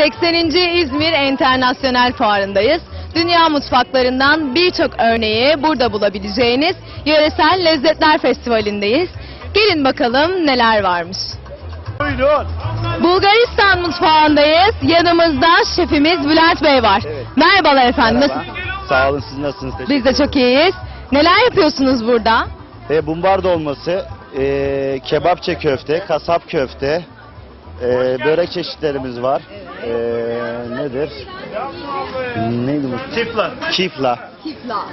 80. İzmir Enternasyonel Fuarı'ndayız. Dünya mutfaklarından birçok örneği burada bulabileceğiniz Yöresel Lezzetler Festivali'ndeyiz. Gelin bakalım neler varmış. Buyurun. Bulgaristan mutfağındayız. Yanımızda şefimiz Bülent Bey var. Evet. Merhabalar efendim. Merhaba. Nasılsınız? Sağ olun siz nasılsınız? Teşekkür Biz de çok iyiyiz. Neler yapıyorsunuz burada? E, bumbar dolması, e, kebapçe köfte, kasap köfte, e, börek çeşitlerimiz var. E, nedir? Neydi bu? Kifla. Kifla.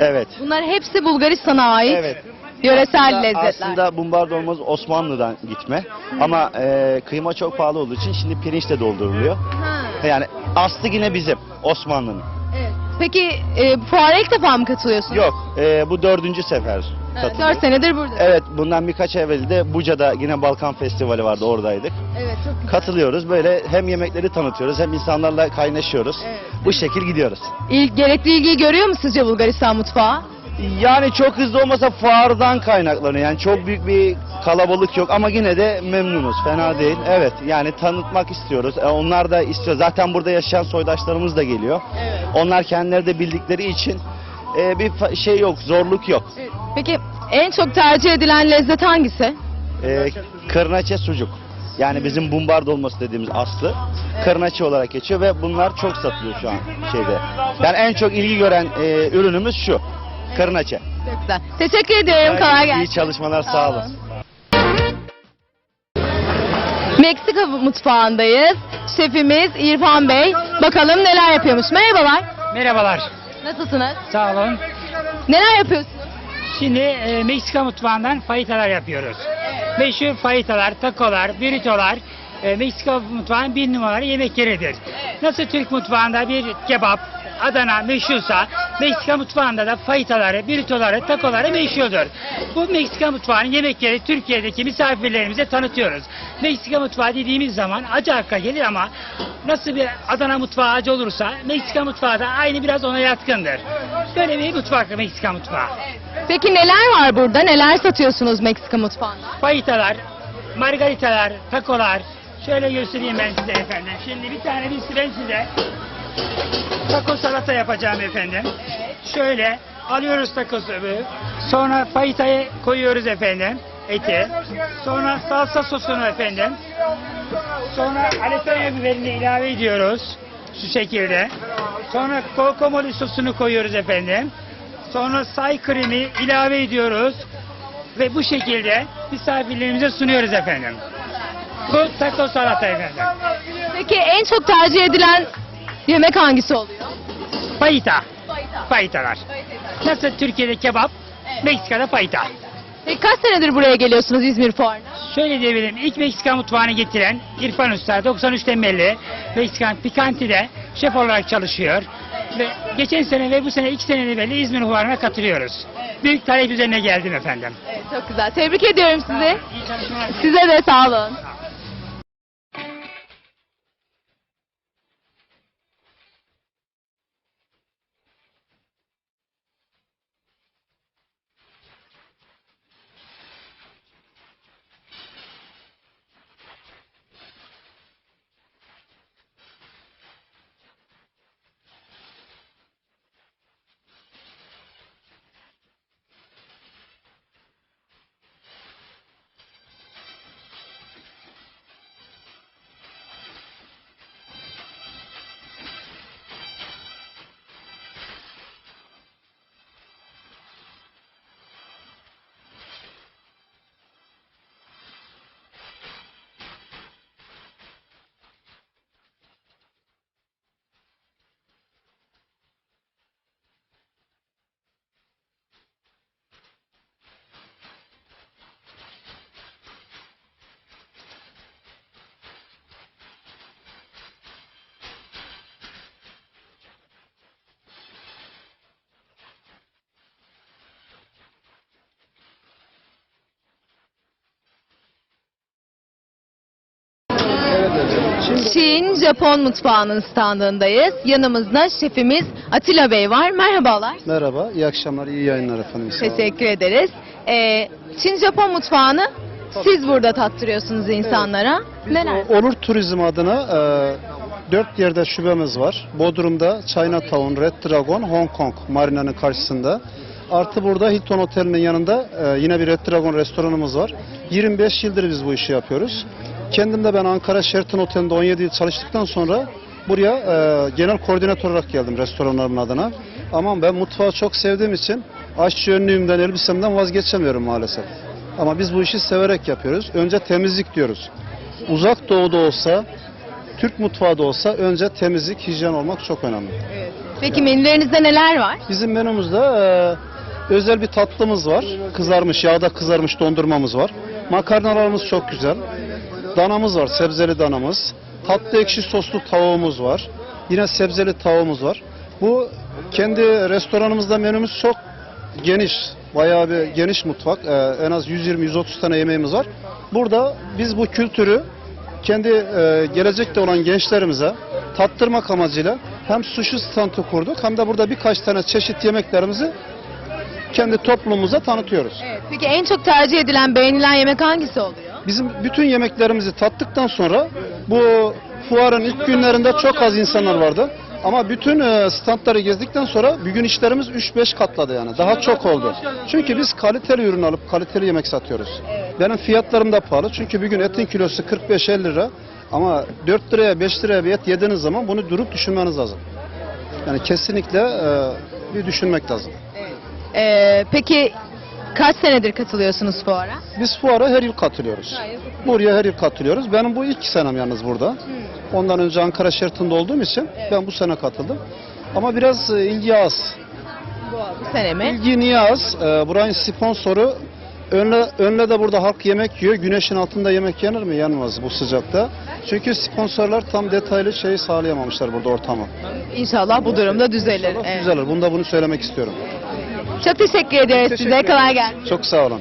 Evet. Bunlar hepsi Bulgaristan'a ait. Evet. Yöresel Aslında- lezzetler. Aslında bumbar dolması Osmanlı'dan gitme. Ama e, kıyma çok pahalı olduğu için şimdi pirinçle dolduruluyor. Ha, Yani aslı yine bizim Osmanlı'nın. Peki e, fuara ilk defa mı katılıyorsunuz? Yok, e, bu dördüncü sefer Evet, katılıyor. 4 senedir burada. Evet, bundan birkaç evvel de Buca'da yine Balkan Festivali vardı, oradaydık. Evet, çok güzel. Katılıyoruz, böyle hem yemekleri tanıtıyoruz hem insanlarla kaynaşıyoruz. Evet. Bu şekil gidiyoruz. İl, gerekli ilgiyi görüyor mu sizce Bulgaristan mutfağı? Yani çok hızlı olmasa fuardan kaynaklanıyor. Yani çok büyük bir kalabalık yok ama yine de memnunuz. Fena değil. Evet yani tanıtmak istiyoruz. E, onlar da istiyor. Zaten burada yaşayan soydaşlarımız da geliyor. Evet. Onlar kendileri de bildikleri için e, bir şey yok, zorluk yok. Peki en çok tercih edilen lezzet hangisi? E, kırnaçe sucuk. Yani bizim bumbar dolması dediğimiz aslı kırnaçe olarak geçiyor ve bunlar çok satılıyor şu an şeyde. Yani en çok ilgi gören e, ürünümüz şu. Kırnaçe. Çok güzel. Teşekkür ediyorum. Kolay gelsin. İyi çalışmalar sağ olun. Meksika mutfağındayız. Şefimiz İrfan Bey. Bakalım neler yapıyormuş. Merhabalar. Merhabalar, Nasılsınız? sağ olun. Neler yapıyorsunuz? Şimdi e, Meksika mutfağından fajitalar yapıyoruz. Meşhur fajitalar, takolar, burritolar e, Meksika mutfağının bir numaralı yemekleridir. Nasıl Türk mutfağında bir kebap, Adana meşhursa Meksika mutfağında da fajitaları, burritoları, takoları meşhurdur. Bu Meksika mutfağının yemekleri Türkiye'deki misafirlerimize tanıtıyoruz. Meksika mutfağı dediğimiz zaman acı akla gelir ama nasıl bir Adana mutfağı acı olursa Meksika mutfağı da aynı biraz ona yatkındır. Böyle bir mutfak Meksika mutfağı. Peki neler var burada? Neler satıyorsunuz Meksika mutfağında? Fajitalar, margaritalar, takolar. Şöyle göstereyim ben size efendim. Şimdi bir tane bir ben size taco salata yapacağım efendim. Şöyle alıyoruz takosu. Sonra fajitayı koyuyoruz efendim. Eti. Sonra salsa sosunu efendim. Sonra jalapeno biberini ilave ediyoruz. Şu şekilde. Sonra guacamole sosunu koyuyoruz efendim. Sonra say kremi ilave ediyoruz. Ve bu şekilde misafirlerimize sunuyoruz efendim. Bu taco salata efendim. Peki en çok tercih edilen yemek hangisi oluyor? Fajita. Fajitalar. Nasıl Türkiye'de kebap, Meksika'da fajita. Peki kaç senedir buraya geliyorsunuz İzmir Fuarı'na? Şöyle diyebilirim, ilk Meksika mutfağını getiren İrfan Usta, 93 temelli Meksikan Picanti'de şef olarak çalışıyor. Ve geçen sene ve bu sene iki sene evvel İzmir Fuarı'na katılıyoruz. Büyük talep üzerine geldim efendim. Evet, çok güzel. Tebrik ediyorum sizi. İyi çalışmalar. Size de sağ olun. Çin, Japon mutfağının standındayız. Yanımızda şefimiz Atilla Bey var. Merhabalar. Merhaba, iyi akşamlar, iyi yayınlar efendim. Sağ olun. Teşekkür ederiz. Ee, Çin, Japon mutfağını siz burada tattırıyorsunuz insanlara. Neler? O- Onur Turizm adına e, Dört yerde şubemiz var. Bodrum'da Chinatown, Red Dragon, Hong Kong marinanın karşısında. Artı burada Hilton Otel'in yanında e, yine bir Red Dragon restoranımız var. 25 yıldır biz bu işi yapıyoruz. Kendim de ben Ankara Sheraton Oteli'nde 17 yıl çalıştıktan sonra buraya e, genel koordinatör olarak geldim restoranların adına. Ama ben mutfağı çok sevdiğim için aşçı önlüğümden, elbisemden vazgeçemiyorum maalesef. Ama biz bu işi severek yapıyoruz. Önce temizlik diyoruz. Uzak doğuda olsa, Türk mutfağı da olsa önce temizlik, hijyen olmak çok önemli. Peki menülerinizde neler var? Bizim menümüzde e, özel bir tatlımız var. Kızarmış, yağda kızarmış dondurmamız var. Makarnalarımız çok güzel. Danamız var, sebzeli danamız. Tatlı ekşi soslu tavuğumuz var. Yine sebzeli tavuğumuz var. Bu kendi restoranımızda menümüz çok geniş. Bayağı bir geniş mutfak. E, en az 120-130 tane yemeğimiz var. Burada biz bu kültürü kendi e, gelecekte olan gençlerimize tattırmak amacıyla hem sushi standı kurduk hem de burada birkaç tane çeşit yemeklerimizi kendi toplumumuza tanıtıyoruz. Peki en çok tercih edilen, beğenilen yemek hangisi oluyor? Bizim bütün yemeklerimizi tattıktan sonra bu fuarın ilk günlerinde çok az insanlar vardı. Ama bütün e, standları gezdikten sonra bugün işlerimiz 3-5 katladı yani. Daha çok oldu. Çünkü biz kaliteli ürün alıp kaliteli yemek satıyoruz. Benim fiyatlarım da pahalı. Çünkü bugün etin kilosu 45-50 lira. Ama 4 liraya 5 liraya bir et yediğiniz zaman bunu durup düşünmeniz lazım. Yani kesinlikle e, bir düşünmek lazım. Ee, peki kaç senedir katılıyorsunuz fuara? Biz fuara her yıl katılıyoruz. Buraya her yıl katılıyoruz. Benim bu ilk senem yalnız burada. Ondan önce Ankara Sheraton'da olduğum için ben bu sene katıldım. Ama biraz e, ilgi az. Bu sene mi? İlgi niye az? Ee, buranın sponsoru önle, önle de burada halk yemek yiyor. Güneşin altında yemek yenir mi? Yenmez bu sıcakta. Çünkü sponsorlar tam detaylı şeyi sağlayamamışlar burada ortamı. İnşallah bu durumda düzelir. İnşallah Evet. Düzelir. Bunu da bunu söylemek istiyorum. Çok teşekkür ederiz Teşekkür size. Kolay gelsin. Çok sağ olun.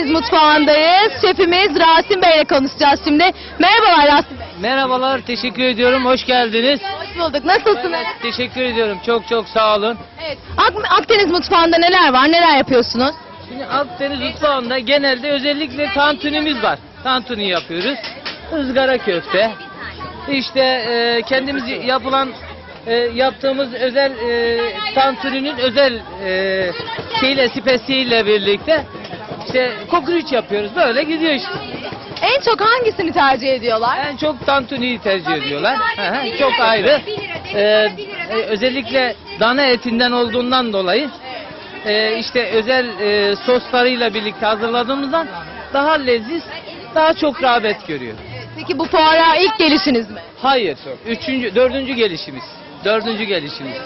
Akdeniz mutfağındayız. Şefimiz Rasim Bey ile konuşacağız şimdi. Merhabalar Rasim Bey. Merhabalar, teşekkür ediyorum. Hoş geldiniz. Hoş bulduk. Nasılsınız? Teşekkür ediyorum. Çok çok sağ olun. Evet. Ak- Akdeniz mutfağında neler var? Neler yapıyorsunuz? Şimdi Akdeniz mutfağında genelde özellikle tantunimiz var. Tantuni yapıyoruz. Izgara köfte. İşte e, kendimiz yapılan e, yaptığımız özel e, tantuninin özel e, şeyle spesiyeliyle birlikte işte kokoreç yapıyoruz. Böyle gidiyor işte. En çok hangisini tercih ediyorlar? En çok tantuniyi tercih ediyorlar. Hı hı, çok ayrı. Ee, e, özellikle dana etinden olduğundan dolayı e, işte özel e, soslarıyla birlikte hazırladığımızdan daha leziz, daha çok rağbet görüyor. Peki bu fuara ilk gelişiniz mi? Hayır, üçüncü, dördüncü gelişimiz. Dördüncü gelişimiz.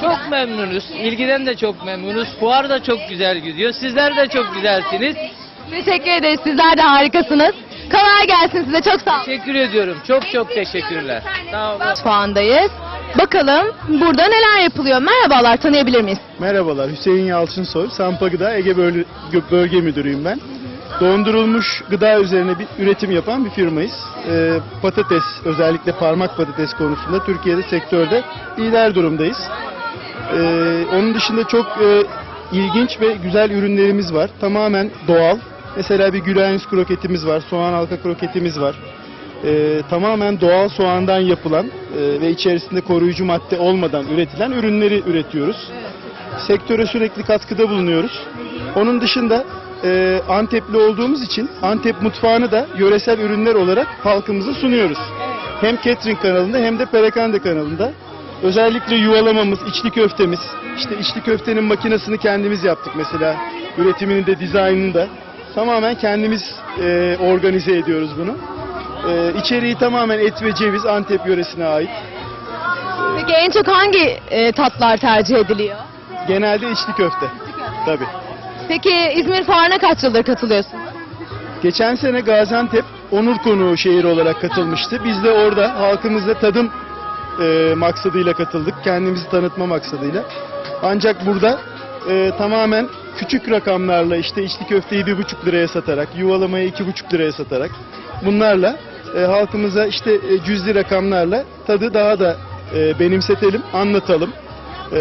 Çok memnunuz. İlgiden de çok memnunuz. Fuar da çok güzel gidiyor. Sizler de çok güzelsiniz. Teşekkür ederiz. Sizler de harikasınız. Kolay gelsin size. Çok sağ olun. Teşekkür ediyorum. Çok çok teşekkürler. Sağ olun. Mutfağındayız. Bakalım burada neler yapılıyor? Merhabalar, tanıyabilir miyiz? Merhabalar, Hüseyin Yalçınsoy, Sampa Gıda Ege Bölge, Bölge Müdürüyüm ben. Dondurulmuş gıda üzerine bir üretim yapan bir firmayız. Ee, patates, özellikle parmak patates konusunda Türkiye'de sektörde lider durumdayız. Ee, onun dışında çok e, ilginç ve güzel ürünlerimiz var. Tamamen doğal. Mesela bir gülenüz kroketimiz var, soğan halka kroketimiz var. Ee, tamamen doğal soğandan yapılan e, ve içerisinde koruyucu madde olmadan üretilen ürünleri üretiyoruz. Sektöre sürekli katkıda bulunuyoruz. Onun dışında e, Antepli olduğumuz için Antep mutfağını da yöresel ürünler olarak halkımıza sunuyoruz. Hem catering kanalında hem de perakende kanalında. Özellikle yuvalamamız, içli köftemiz, işte içli köftenin makinesini kendimiz yaptık mesela. Üretimini de dizaynını da tamamen kendimiz e, organize ediyoruz bunu. E, içeriği tamamen et ve ceviz Antep yöresine ait. Peki en çok hangi e, tatlar tercih ediliyor? Genelde içli köfte. Tabii. Peki İzmir Fuarı'na kaç yıldır katılıyorsunuz? Geçen sene Gaziantep onur konuğu şehir olarak katılmıştı. Biz de orada halkımızla tadım e, maksadıyla katıldık. Kendimizi tanıtma maksadıyla. Ancak burada e, tamamen küçük rakamlarla işte içli köfteyi bir buçuk liraya satarak, yuvalamayı iki buçuk liraya satarak bunlarla e, halkımıza işte e, cüzdi rakamlarla tadı daha da e, benimsetelim, anlatalım. E,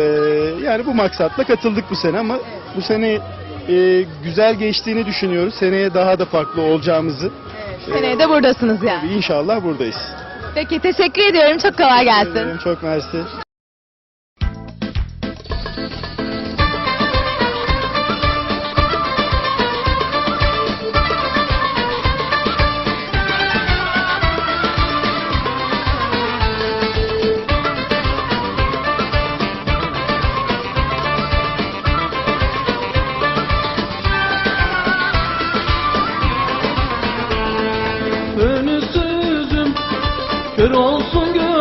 yani bu maksatla katıldık bu sene ama bu sene e, güzel geçtiğini düşünüyoruz. Seneye daha da farklı olacağımızı. Seneye de buradasınız yani. İnşallah buradayız. Peki teşekkür ediyorum. Çok kolay gelsin. Çok mersi. Kör olsun gözüm,